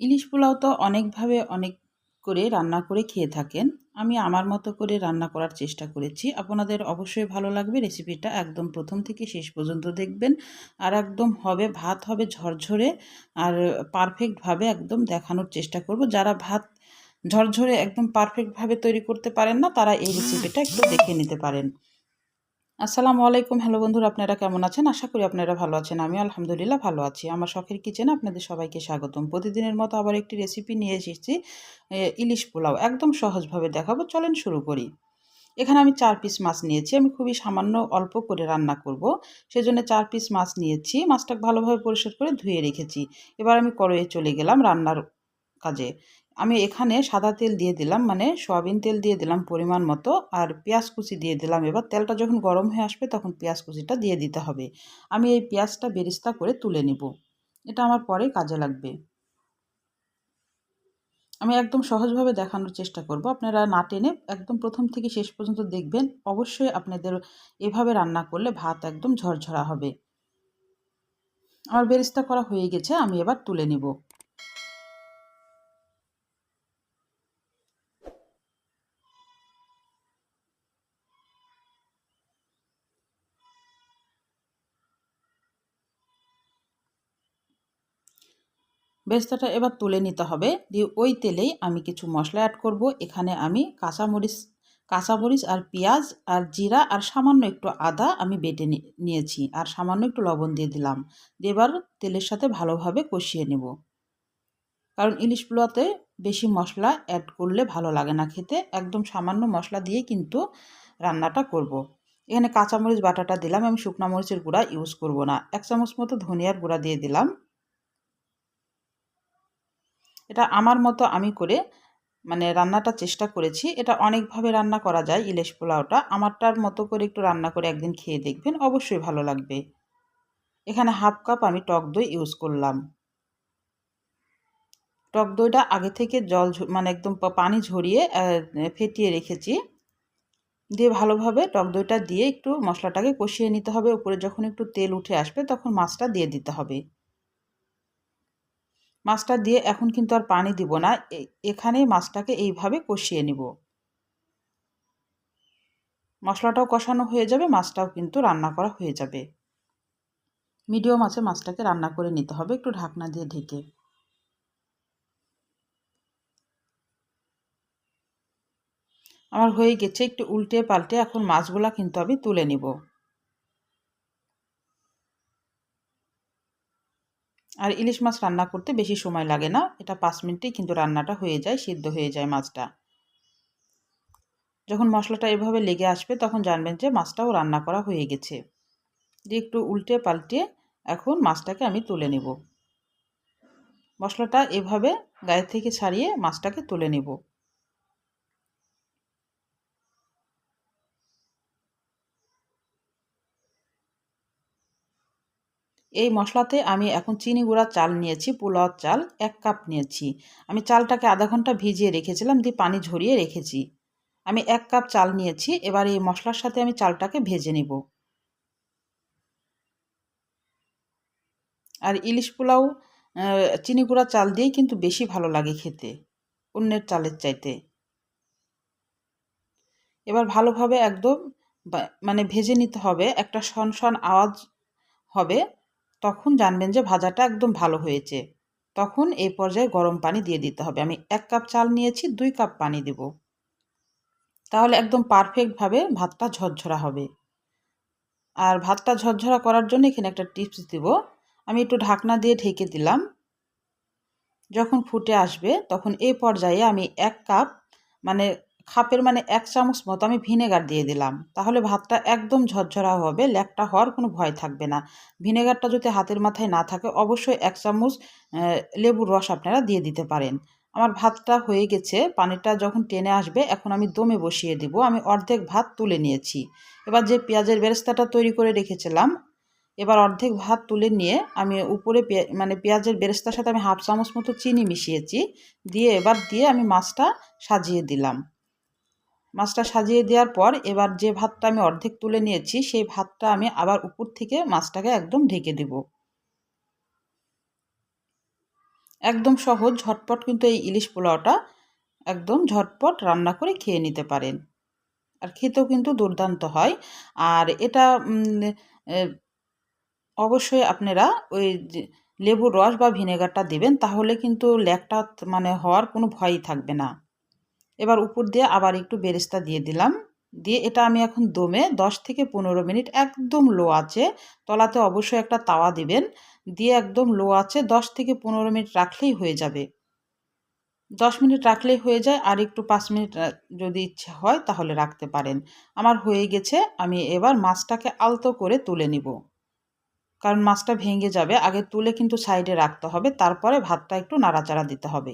ইলিশ পোলাও তো অনেকভাবে অনেক করে রান্না করে খেয়ে থাকেন। আমি আমার মতো করে রান্না করার চেষ্টা করেছি। আপনাদের অবশ্যই ভালো লাগবে। রেসিপিটা একদম প্রথম থেকে শেষ পর্যন্ত দেখবেন। আর একদম হবে, ভাত হবে ঝরঝরে আর পারফেক্টভাবে একদম দেখানোর চেষ্টা করব। যারা ভাত ঝরঝরে একদম পারফেক্টভাবে তৈরি করতে পারেন না, তারা এই রেসিপিটা একটু দেখে নিতে পারেন। আসসালামু আলাইকুম। হ্যালো বন্ধুরা, আপনারা কেমন আছেন? আশা করি আপনারা ভালো আছেন। আমি আলহামদুলিল্লাহ ভালো আছি। আমার শখের কিচেনে আপনাদের সবাইকে স্বাগতম। প্রতিদিনের মতো আবার একটি রেসিপি নিয়ে এসেছি ইলিশ পোলাও। একদম সহজভাবে দেখাবো। চলেন শুরু করি। এখানে আমি চার পিস মাছ নিয়েছি। আমি খুবই সামান্য অল্প করে রান্না করব। সেজন্য চার পিস মাছ নিয়েছি। মাছটা ভালোভাবে পরিষ্কার করে ধুয়ে রেখেছি। এবার আমি কড়াইয়ে চলে গেলাম রান্নার কাজে। আমি এখানে সাদা তেল দিয়ে দিলাম মানে সয়াবিন তেল দিয়ে দিলাম পরিমাণ মতো, আর পেঁয়াজ কুচি দিয়ে দিলাম। এবার তেলটা যখন গরম হয়ে আসবে তখন পেঁয়াজ কুচিটা দিয়ে দিতে হবে। আমি এই পেঁয়াজটা বেরিস্তা করে তুলে নিব। এটা আমার পরে কাজে লাগবে। আমি একদম সহজভাবে দেখানোর চেষ্টা করব। আপনারা না টেনে একদম প্রথম থেকে শেষ পর্যন্ত দেখবেন। অবশ্যই আপনাদের এভাবে রান্না করলে ভাত একদম ঝরঝরা হবে। আমার বেরিস্তা করা হয়ে গেছে, আমি এবার তুলে নিব। বেস্তাটা এবার তুলে নিতে হবে। দিয়ে ওই তেলেই আমি কিছু মশলা অ্যাড করব। এখানে আমি কাঁচামরিচ কাঁচামরিচ আর পেঁয়াজ আর জিরা আর সামান্য একটু আদা আমি বেটে নিয়েছি আর সামান্য একটু লবণ দিয়ে দিলাম। দিয়ে এবার তেলের সাথে ভালোভাবে কষিয়ে নেব। কারণ ইলিশ পোলাতে বেশি মশলা অ্যাড করলে ভালো লাগে না খেতে। একদম সামান্য মশলা দিয়ে কিন্তু রান্নাটা করব। এখানে কাঁচামরিচ বাটাটা দিলাম। আমি শুকনা মরিচের গুঁড়া ইউজ করব না। এক চামচ মতো ধনিয়ার গুঁড়া দিয়ে দিলাম। এটা আমার মতো আমি করে মানে রান্নাটা চেষ্টা করেছি। এটা অনেকভাবে রান্না করা যায়, ইলিশ পোলাওটা। আমারটার মতো করে একটু রান্না করে একদিন খেয়ে দেখবেন, অবশ্যই ভালো লাগবে। এখানে হাফ কাপ আমি টক দই ইউজ করলাম। টক দইটা আগে থেকে জল মানে একদম পানি ঝরিয়ে ফেটিয়ে রেখেছি। দিয়ে ভালোভাবে টক দইটা দিয়ে একটু মশলাটাকে কষিয়ে নিতে হবে। উপরে যখন একটু তেল উঠে আসবে, তখন মাছটা দিয়ে দিতে হবে। মাছটা দিয়ে এখন কিন্তু আর পানি দিব না। এখানেই মাছটাকে এইভাবে কষিয়ে নিব। মশলাটাও কষানো হয়ে যাবে, মাছটাও কিন্তু রান্না করা হয়ে যাবে। মিডিয়াম আছে, মাছটাকে রান্না করে নিতে হবে, একটু ঢাকনা দিয়ে ঢেকে। আমার হয়ে গেছে, একটু উল্টে পাল্টে এখন মাছগুলা কিন্তু আমি তুলে নিব। আর ইলিশ মাছ রান্না করতে বেশি সময় লাগে না। এটা পাঁচ মিনিটেই কিন্তু রান্নাটা হয়ে যায়, সিদ্ধ হয়ে যায় মাছটা। যখন মশলাটা এভাবে লেগে আসবে, তখন জানবেন যে মাছটাও রান্না করা হয়ে গেছে। দিয়ে একটু উল্টে পাল্টে এখন মাছটাকে আমি তুলে নেব। মশলাটা এভাবে গায়ে থেকে ছাড়িয়ে মাছটাকে তুলে নেব। এই মশলাতে আমি এখন চিনি গুঁড়া চাল নিয়েছি পোলাওয়ার চাল এক কাপ নিয়েছি। আমি চালটাকে আধা ঘণ্টা ভিজিয়ে রেখেছিলাম, দিয়ে পানি ঝরিয়ে রেখেছি। আমি এক কাপ চাল নিয়েছি, এবার এই মশলার সাথে আমি চালটাকে ভেজে নেব। আর ইলিশ পোলাও চিনি গুঁড়া চাল দিয়েই কিন্তু বেশি ভালো লাগে খেতে, অন্যের চালের চাইতে। এবার ভালোভাবে একদম মানে ভেজে নিতে হবে, একটা শন শন আওয়াজ হবে তখন জানবেন যে ভাজাটা একদম ভালো হয়েছে। তখন এই পর্যায়ে গরম পানি দিয়ে দিতে হবে। আমি এক কাপ চাল নিয়েছি, দুই কাপ পানি দেব। তাহলে একদম পারফেক্টভাবে ভাতটা ঝরঝরা হবে। আর ভাতটা ঝরঝরা করার জন্য এখানে একটা টিপস দেব। আমি একটু ঢাকনা দিয়ে ঢেকে দিলাম। যখন ফুটে আসবে, তখন এই পর্যায়ে আমি এক কাপ মানে খাপের মানে এক চামচ মতো আমি ভিনেগার দিয়ে দিলাম। তাহলে ভাতটা একদম ঝরঝরা হবে ল্যাকটা হওয়ার কোনো ভয় থাকবে না। ভিনেগারটা যদি হাতের মাথায় না থাকে, অবশ্যই এক চামচ লেবুর রস আপনারা দিয়ে দিতে পারেন। আমার ভাতটা হয়ে গেছে, পানিটা যখন টেনে আসবে, এখন আমি দমে বসিয়ে দিব। আমি অর্ধেক ভাত তুলে নিয়েছি। এবার যে পেঁয়াজের বেরেস্তাটা তৈরি করে রেখেছিলাম, এবার অর্ধেক ভাত তুলে নিয়ে আমি উপরে মানে পেঁয়াজের বেরেস্তার সাথে আমি হাফ চামচ মতো চিনি মিশিয়েছি। দিয়ে এবার দিয়ে আমি মাছটা সাজিয়ে দিলাম। মাছটা সাজিয়ে দেওয়ার পর এবার যে ভাতটা আমি অর্ধেক তুলে নিয়েছি, সেই ভাতটা আমি আবার উপর থেকে মাছটাকে একদম ঢেকে দেব। একদম সহজ, ঝটপট কিন্তু এই ইলিশ পোলাওটা একদম ঝটপট রান্না করে খেয়ে নিতে পারেন। আর খেতেও কিন্তু দুর্দান্ত হয়। আর এটা অবশ্যই আপনারা ওই লেবুর রস বা ভিনেগারটা দেবেন, তাহলে কিন্তু ল্যাকটা মানে হওয়ার কোনো ভয়ই থাকবে না। এবার উপর দিয়ে আবার একটু বেরেস্তা দিয়ে দিলাম। দিয়ে এটা আমি এখন দমে দশ থেকে পনেরো মিনিট একদম লো আছে তলাতে অবশ্যই একটা তাওয়া দিবেন। দিয়ে একদম লো আছে দশ থেকে পনেরো মিনিট রাখলেই হয়ে যাবে। দশ মিনিট রাখলেই হয়ে যায় আর একটু পাঁচ মিনিট যদি ইচ্ছে হয় তাহলে রাখতে পারেন। আমার হয়ে গেছে, আমি এবার মাছটাকে আলতো করে তুলে নিব। কারণ মাছটা ভেঙে যাবে, আগে তুলে কিন্তু সাইডে রাখতে হবে, তারপরে ভাতটা একটু নাড়াচাড়া দিতে হবে।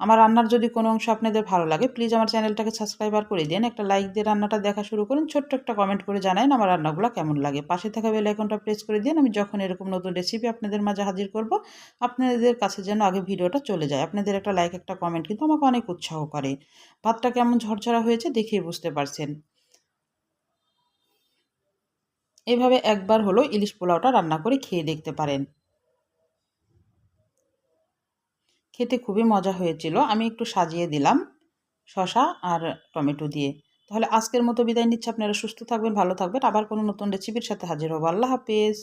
আমার রান্নার যদি কোনো অংশ আপনাদের ভালো লাগে প্লিজ আমার চ্যানেলটাকে সাবস্ক্রাইবার করে দিন। একটা লাইক দিয়ে রান্নাটা দেখা শুরু করুন, ছোট্ট একটা কমেন্ট করে জানাইন আমার রান্নাগুলো কেমন লাগে। পাশে থাকা বেল আইকনটা প্রেস করে দিন, আমি যখন এরকম নতুন রেসিপি আপনাদের মাঝে হাজির করব, আপনাদের কাছে যেন আগে ভিডিওটা চলে যায়। আপনাদের একটা লাইক একটা কমেন্ট কিন্তু আমাকে অনেক উৎসাহ করে। ভাতটা কেমন ঝরঝরা হয়েছে দেখেই বুঝতে পারছেন। এভাবে একবার হলো ইলিশ পোলাওটা রান্না করে খেয়ে দেখতে পারেন। খেতে খুবই মজা হয়েছিল। আমি একটু সাজিয়ে দিলাম শশা আর টমেটো দিয়ে। তাহলে আজকের মতো বিদায় নিচ্ছে। আপনারা সুস্থ থাকবেন, ভালো থাকবেন। আবার কোনো নতুন রেসিপির সাথে হাজির হব। আল্লাহ হাফেজ।